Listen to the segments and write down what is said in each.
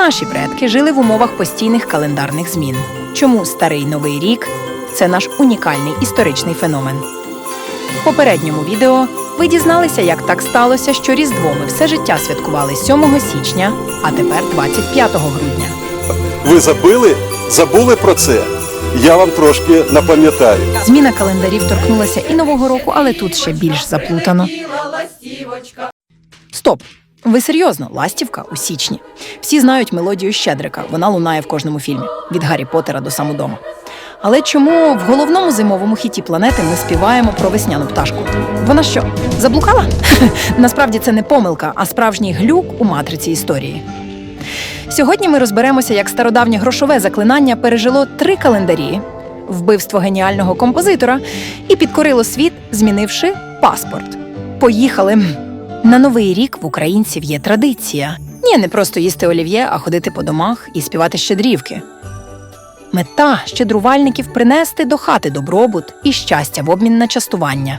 наші предки жили в умовах постійних календарних змін. Чому старий новий рік це наш унікальний історичний феномен. В попередньому відео ви дізналися, як так сталося, що Різдво ми все життя святкували 7 січня, а тепер 25 грудня. Ви забили? Забули про це? Я вам трошки напам'ятаю. Зміна календарів торкнулася і нового року, але тут ще більш заплутано. Стоп! Ви серйозно? Ластівка у січні. Всі знають мелодію Щедрика. Вона лунає в кожному фільмі від Гаррі Поттера до самодому. Але чому в головному зимовому хіті планети ми співаємо про весняну пташку? Вона що, заблукала? Насправді це не помилка, а справжній глюк у матриці історії. Сьогодні ми розберемося, як стародавнє грошове заклинання пережило три календарі, вбивство геніального композитора і підкорило світ, змінивши паспорт. Поїхали! На новий рік в українців є традиція. Ні, не просто їсти олів'є, а ходити по домах і співати щедрівки. Мета щедрувальників принести до хати добробут і щастя в обмін на частування.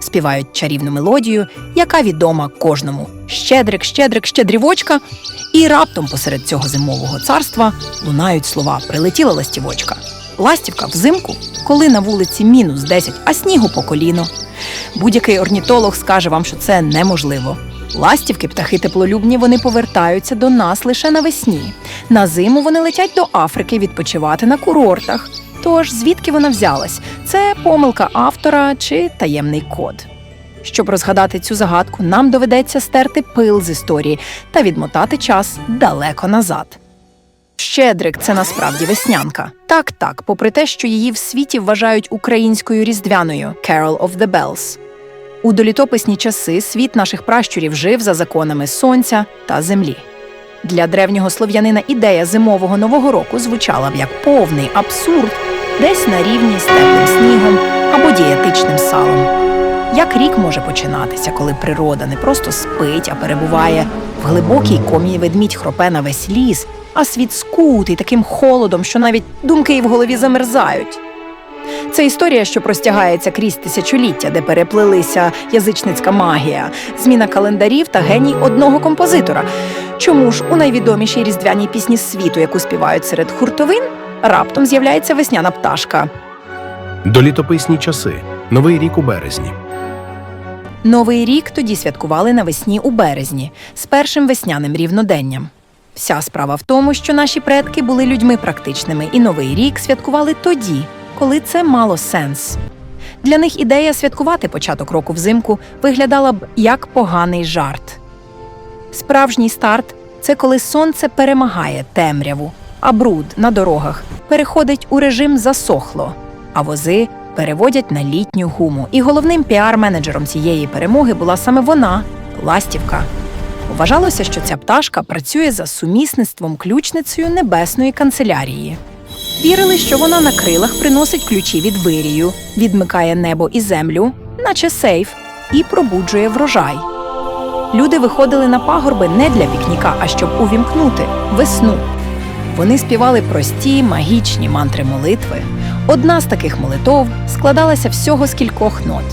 Співають чарівну мелодію, яка відома кожному: щедрик, щедрик, щедрівочка. І раптом посеред цього зимового царства лунають слова Прилетіла ластівочка. Ластівка взимку, коли на вулиці мінус 10, а снігу по коліно. Будь-який орнітолог скаже вам, що це неможливо. Ластівки, птахи теплолюбні, вони повертаються до нас лише навесні. На зиму вони летять до Африки відпочивати на курортах. Тож звідки вона взялась? Це помилка автора чи таємний код. Щоб розгадати цю загадку, нам доведеться стерти пил з історії та відмотати час далеко назад. Щедрик це насправді веснянка. Так, так, попри те, що її в світі вважають українською різдвяною Carol of the Bells. У долітописні часи світ наших пращурів жив за законами сонця та землі. Для древнього слов'янина ідея зимового нового року звучала б як повний абсурд, десь на рівні з теплим снігом або дієтичним салом. Як рік може починатися, коли природа не просто спить, а перебуває в глибокій комі ведмідь хропе на весь ліс, а світ скутий таким холодом, що навіть думки і в голові замерзають. Це історія, що простягається крізь тисячоліття, де переплилися язичницька магія, зміна календарів та геній одного композитора. Чому ж у найвідомішій різдвяній пісні світу, яку співають серед хуртовин, раптом з'являється весняна пташка? Долітописні часи. Новий рік у березні. Новий рік тоді святкували навесні у березні з першим весняним рівноденням. Вся справа в тому, що наші предки були людьми практичними, і новий рік святкували тоді, коли це мало сенс. Для них ідея святкувати початок року взимку виглядала б як поганий жарт. Справжній старт це коли сонце перемагає темряву, а бруд на дорогах переходить у режим засохло, а вози переводять на літню гуму. І головним піар-менеджером цієї перемоги була саме вона ластівка. Вважалося, що ця пташка працює за сумісництвом ключницею небесної канцелярії. Вірили, що вона на крилах приносить ключі від вирію, відмикає небо і землю, наче сейф, і пробуджує врожай. Люди виходили на пагорби не для пікніка, а щоб увімкнути весну. Вони співали прості магічні мантри молитви. Одна з таких молитов складалася всього з кількох нот.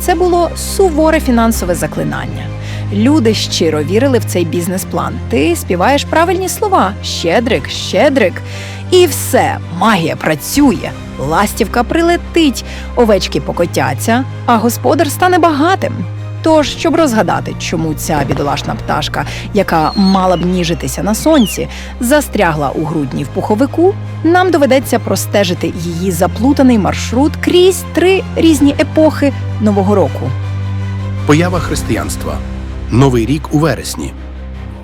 Це було суворе фінансове заклинання. Люди щиро вірили в цей бізнес-план. Ти співаєш правильні слова: щедрик, щедрик. І все, магія працює. Ластівка прилетить, овечки покотяться, а господар стане багатим. Тож, щоб розгадати, чому ця бідолашна пташка, яка мала б ніжитися на сонці, застрягла у грудні в пуховику, нам доведеться простежити її заплутаний маршрут крізь три різні епохи нового року. Поява християнства. Новий рік у вересні.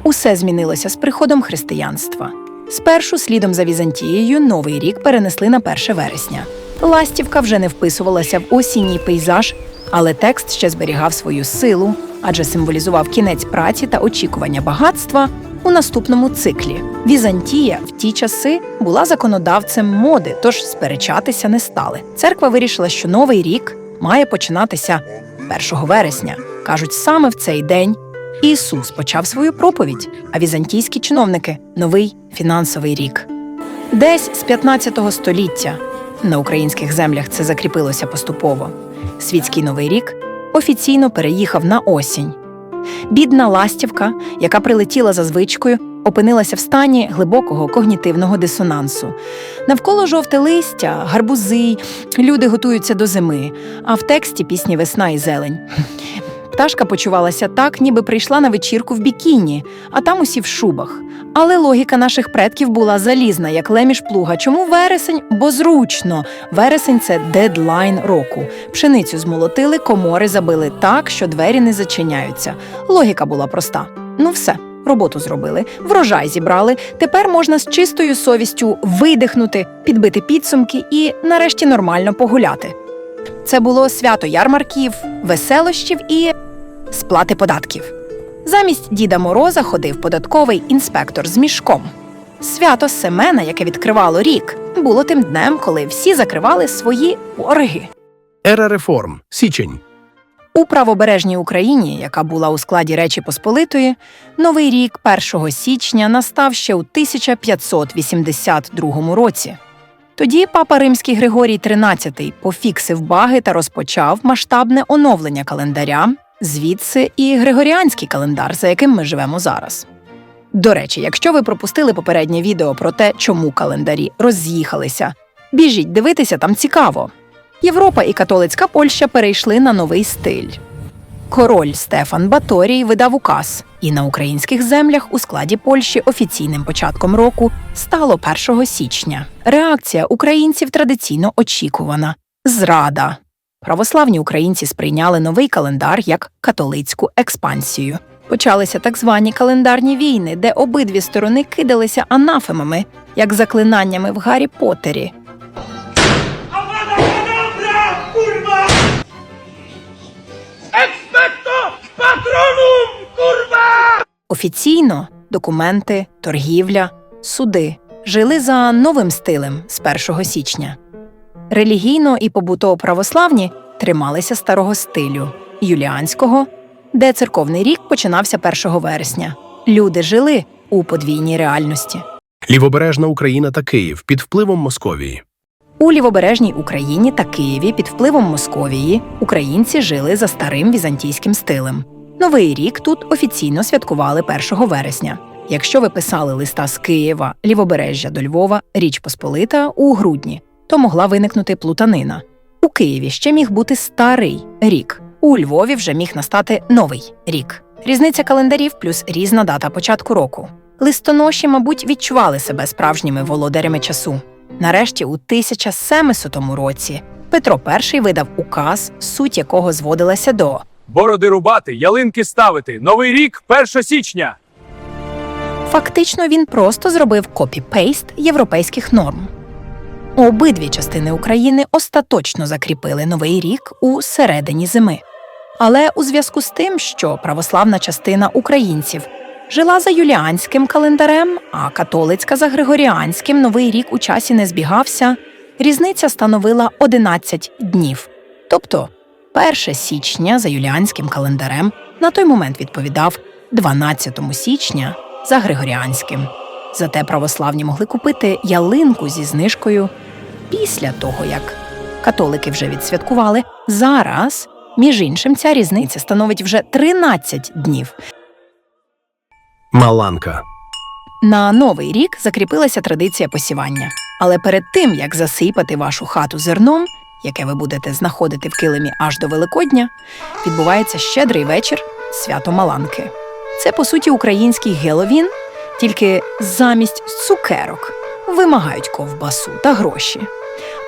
Усе змінилося з приходом християнства. Спершу, слідом за Візантією, новий рік перенесли на 1 вересня. Ластівка вже не вписувалася в осінній пейзаж, але текст ще зберігав свою силу, адже символізував кінець праці та очікування багатства у наступному циклі. Візантія в ті часи була законодавцем моди, тож сперечатися не стали. Церква вирішила, що новий рік має починатися 1 вересня. Кажуть, саме в цей день Ісус почав свою проповідь, а візантійські чиновники новий фінансовий рік. Десь з 15 століття на українських землях це закріпилося поступово. Світський новий рік офіційно переїхав на осінь. Бідна ластівка, яка прилетіла за звичкою, опинилася в стані глибокого когнітивного дисонансу. Навколо жовте листя, гарбузи, люди готуються до зими, а в тексті пісні Весна і зелень. Пташка почувалася так, ніби прийшла на вечірку в бікіні, а там усі в шубах. Але логіка наших предків була залізна, як леміш плуга. Чому вересень? Бо зручно. Вересень це дедлайн року. Пшеницю змолотили, комори забили так, що двері не зачиняються. Логіка була проста. Ну все, роботу зробили, врожай зібрали. Тепер можна з чистою совістю видихнути, підбити підсумки і нарешті нормально погуляти. Це було свято ярмарків, веселощів і сплати податків. Замість Діда Мороза ходив податковий інспектор з мішком. Свято Семена, яке відкривало рік, було тим днем, коли всі закривали свої борги. Ера реформ. Січень. У правобережній Україні, яка була у складі Речі Посполитої, новий рік 1 січня настав ще у 1582 році. Тоді папа римський Григорій XIII пофіксив баги та розпочав масштабне оновлення календаря, звідси і григоріанський календар, за яким ми живемо зараз. До речі, якщо ви пропустили попереднє відео про те, чому календарі роз'їхалися, біжіть дивитися, там цікаво. Європа і католицька Польща перейшли на новий стиль. Король Стефан Баторій видав указ, і на українських землях у складі Польщі офіційним початком року стало 1 січня. Реакція українців традиційно очікувана зрада. Православні українці сприйняли новий календар як католицьку експансію. Почалися так звані календарні війни, де обидві сторони кидалися анафемами, як заклинаннями в Гаррі Поттері. Kedavra, kurwa! Expecto Офіційно документи, торгівля, суди жили за новим стилем з 1 січня. Релігійно і побутово православні трималися старого стилю юліанського, де церковний рік починався 1 вересня. Люди жили у подвійній реальності. Лівобережна Україна та Київ під впливом Московії. У лівобережній Україні та Києві під впливом Московії українці жили за старим візантійським стилем. Новий рік тут офіційно святкували 1 вересня. Якщо ви писали листа з Києва, лівобережжя до Львова, Річ Посполита у грудні, то могла виникнути плутанина. У Києві ще міг бути старий рік. У Львові вже міг настати новий рік. Різниця календарів плюс різна дата початку року. Листоноші, мабуть, відчували себе справжніми володарями часу. Нарешті, у 1700 році, Петро І видав указ, суть якого зводилася до Бороди рубати, ялинки ставити. Новий рік 1 січня. Фактично, він просто зробив копі-пейст європейських норм. Обидві частини України остаточно закріпили новий рік у середині зими. Але у зв'язку з тим, що православна частина українців жила за юліанським календарем, а католицька за григоріанським новий рік у часі не збігався, різниця становила 11 днів. Тобто 1 січня за юліанським календарем на той момент відповідав 12 січня за григоріанським. Зате православні могли купити ялинку зі знижкою після того, як католики вже відсвяткували. Зараз, між іншим, ця різниця становить вже 13 днів. Маланка. На новий рік закріпилася традиція посівання. Але перед тим, як засипати вашу хату зерном, яке ви будете знаходити в килимі аж до Великодня, відбувається щедрий вечір свято Маланки. Це, по суті, український Геловін, тільки замість цукерок вимагають ковбасу та гроші.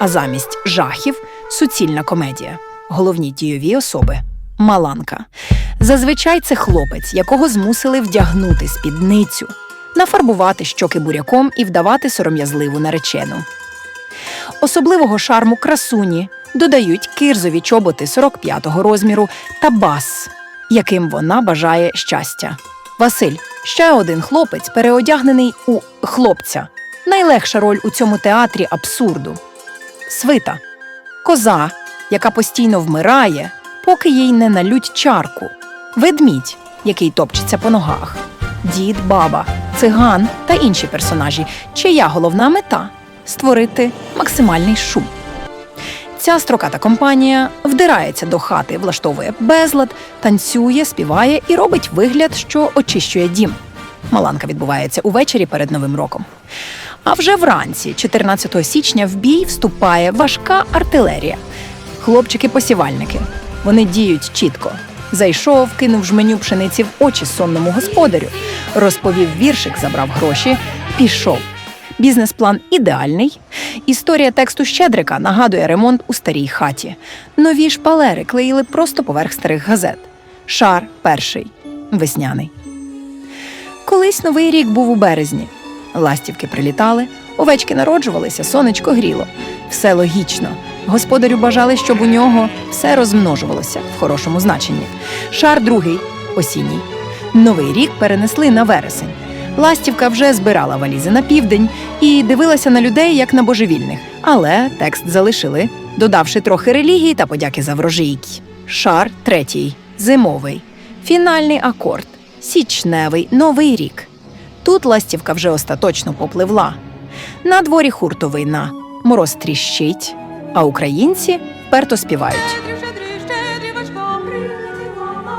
А замість жахів суцільна комедія. Головні дійові особи Маланка. Зазвичай це хлопець, якого змусили вдягнути спідницю, нафарбувати щоки буряком і вдавати сором'язливу наречену. Особливого шарму красуні додають кирзові чоботи 45-го розміру та бас, яким вона бажає щастя. Василь ще один хлопець, переодягнений у хлопця. Найлегша роль у цьому театрі абсурду. Свита коза, яка постійно вмирає, поки їй не налють чарку. Ведмідь, який топчеться по ногах. Дід, баба, циган та інші персонажі, чия головна мета створити максимальний шум. Ця строката компанія вдирається до хати, влаштовує безлад, танцює, співає і робить вигляд, що очищує дім. Маланка відбувається увечері перед Новим роком. А вже вранці, 14 січня, в бій вступає важка артилерія. Хлопчики-посівальники. Вони діють чітко. Зайшов, кинув жменю пшениці в очі сонному господарю, розповів віршик, забрав гроші, пішов. Бізнес-план ідеальний. Історія тексту Щедрика нагадує ремонт у старій хаті. Нові шпалери клеїли просто поверх старих газет. Шар перший весняний. Колись новий рік був у березні. Ластівки прилітали, овечки народжувалися, сонечко гріло. Все логічно. Господарю бажали, щоб у нього все розмножувалося в хорошому значенні. Шар другий осінній. Новий рік перенесли на вересень. Ластівка вже збирала валізи на південь і дивилася на людей як на божевільних, але текст залишили, додавши трохи релігії та подяки за врожійки. Шар третій зимовий. Фінальний акорд січневий новий рік. Тут ластівка вже остаточно попливла. На дворі хуртовина, мороз тріщить, а українці вперто співають.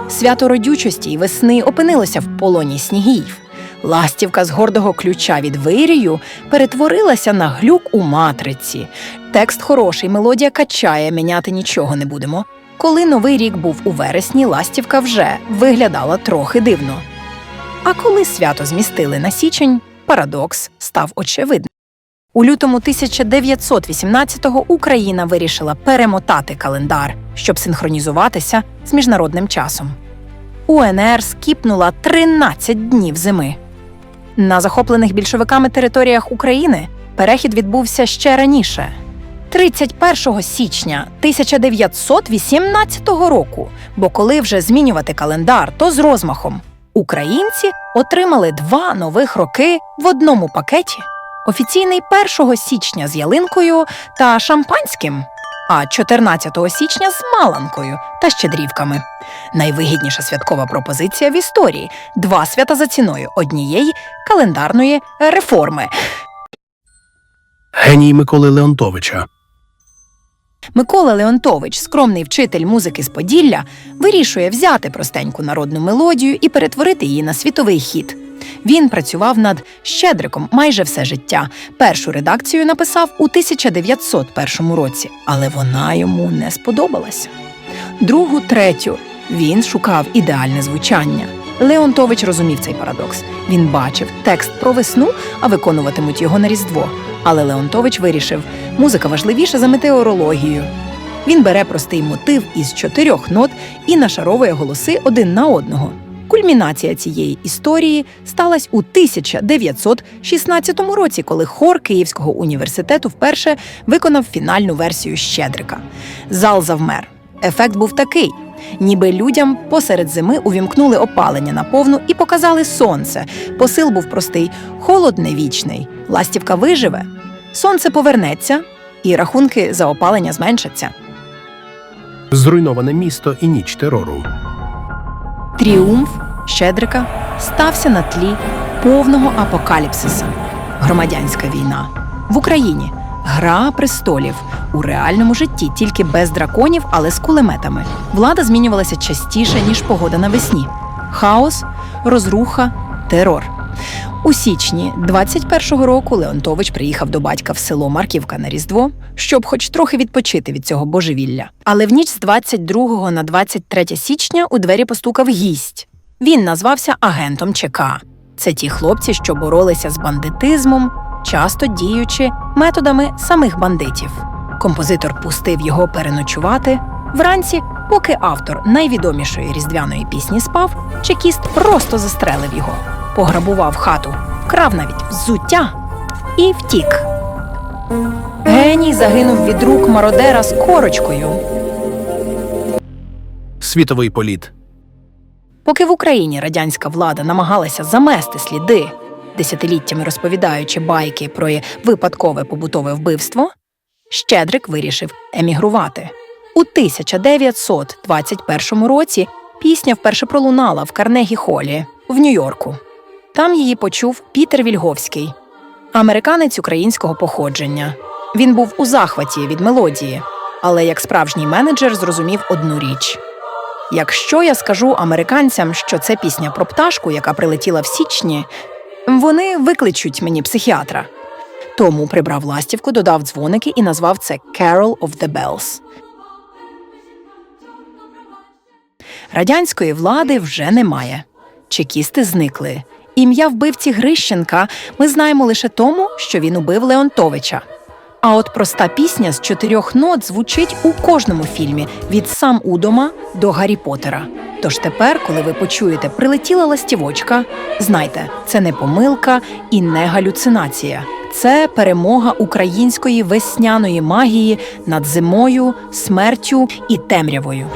Свято родючості й весни опинилося в полоні снігів. Ластівка з гордого ключа від вирію перетворилася на глюк у матриці. Текст хороший, мелодія качає, міняти нічого не будемо. Коли новий рік був у вересні, ластівка вже виглядала трохи дивно. А коли свято змістили на січень, парадокс став очевидним. У лютому 1918-го Україна вирішила перемотати календар, щоб синхронізуватися з міжнародним часом. УНР скіпнула 13 днів зими. На захоплених більшовиками територіях України перехід відбувся ще раніше. 31 січня 1918 року, бо коли вже змінювати календар, то з розмахом. Українці отримали два нових роки в одному пакеті. Офіційний 1 січня з ялинкою та шампанським, а 14 січня з маланкою та щедрівками. Найвигідніша святкова пропозиція в історії два свята за ціною однієї календарної реформи. Геній Миколи Леонтовича. Микола Леонтович, скромний вчитель музики з Поділля, вирішує взяти простеньку народну мелодію і перетворити її на світовий хіт. Він працював над Щедриком майже все життя. Першу редакцію написав у 1901 році, але вона йому не сподобалася. Другу, третю він шукав ідеальне звучання. Леонтович розумів цей парадокс. Він бачив текст про весну, а виконуватимуть його на Різдво. Але Леонтович вирішив, музика важливіша за метеорологію. Він бере простий мотив із чотирьох нот і нашаровує голоси один на одного. Кульмінація цієї історії сталася у 1916 році, коли хор Київського університету вперше виконав фінальну версію Щедрика. Зал завмер. Ефект був такий: ніби людям посеред зими увімкнули опалення на повну і показали сонце. Посил був простий: холод не вічний. Ластівка виживе, сонце повернеться, і рахунки за опалення зменшаться. Зруйноване місто і ніч терору. Тріумф Щедрика стався на тлі повного апокаліпсиса. Громадянська війна в Україні. Гра престолів у реальному житті тільки без драконів, але з кулеметами. Влада змінювалася частіше ніж погода навесні. Хаос, розруха, терор. У січні 21-го року Леонтович приїхав до батька в село Марківка на Різдво, щоб хоч трохи відпочити від цього божевілля. Але в ніч з 22 на 23 січня у двері постукав гість. Він назвався агентом ЧК. Це ті хлопці, що боролися з бандитизмом, часто діючи методами самих бандитів. Композитор пустив його переночувати. Вранці, поки автор найвідомішої різдвяної пісні спав, чекіст просто застрелив його, пограбував хату, вкрав навіть взуття і втік. Геній загинув від рук мародера з корочкою. Світовий політ. Поки в Україні радянська влада намагалася замести сліди, десятиліттями розповідаючи байки про випадкове побутове вбивство, Щедрик вирішив емігрувати. У 1921 році пісня вперше пролунала в Карнегі Холі в Нью-Йорку. Там її почув Пітер Вільговський, американець українського походження. Він був у захваті від мелодії. Але як справжній менеджер зрозумів одну річ: якщо я скажу американцям, що це пісня про пташку, яка прилетіла в січні, вони викличуть мені психіатра. Тому прибрав ластівку, додав дзвоники і назвав це Carol of the Bells. Радянської влади вже немає. Чекісти зникли. Ім'я вбивці Грищенка ми знаємо лише тому, що він убив Леонтовича. А от проста пісня з чотирьох нот звучить у кожному фільмі від сам удома до Гаррі Поттера. Тож тепер, коли ви почуєте прилетіла ластівочка, знайте, це не помилка і не галюцинація. Це перемога української весняної магії над зимою, смертю і темрявою.